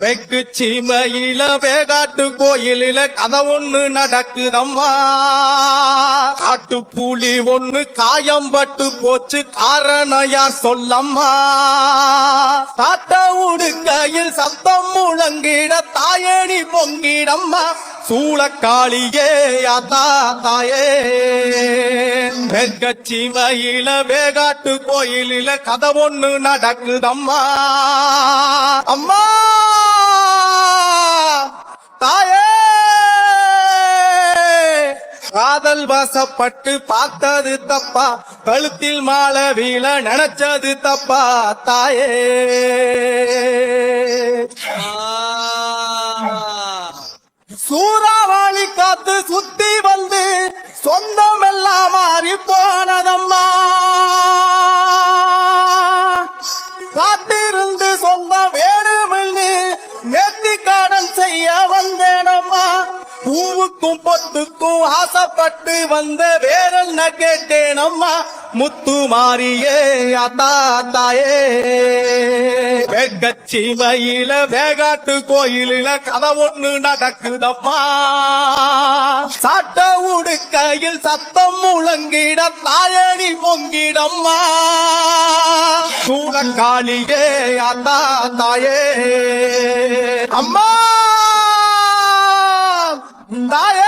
வெக்கு சீமையில வேகாட்டு கோயிலில கதை ஒண்ணு நடக்குதம்மா. காட்டு புலி ஒண்ணு காயம்பட்டு போச்சு காரணம் யார் சொல்லம்மா. காட்ட உடுக்கையில் சத்தம் முழங்கிட தாயணி பொங்கிடம்மா. சூளக்காளியே அதா தாயே. வெக்கச்சி மயில வேகாட்டு கோயிலில கதை ஒண்ணு நடக்குதம்மா. அம்மா! காதல் வாசப்பட்டு பார்த்தது தப்பா? கழுத்தில் மாலை வீழ நினைச்சது தப்பா? தாயே. சூறாவளி காத்து சுத்தி வந்து சொந்தம் எல்லாம் மாறி போனதம்மா. காத்திருந்து கடன் செய்ய வந்தேனம்மா. பூவுக்கும் பொத்துக்கும் ஆசைப்பட்டு வந்த வேறென்ன கேட்டேனம்மா. முத்து மாறியே அத்தாத்தாயே தாயே வெக்கச்சி வேகாட்டு கோயிலில கதை ஒண்ணு நடக்குதம்மா. சாட்ட உடுக்கையில் சத்தம் முழங்கிட தாயணி பொங்கிடம்மா. சூழக்காலியே அத்தா தாயே. அம்மா! தாய!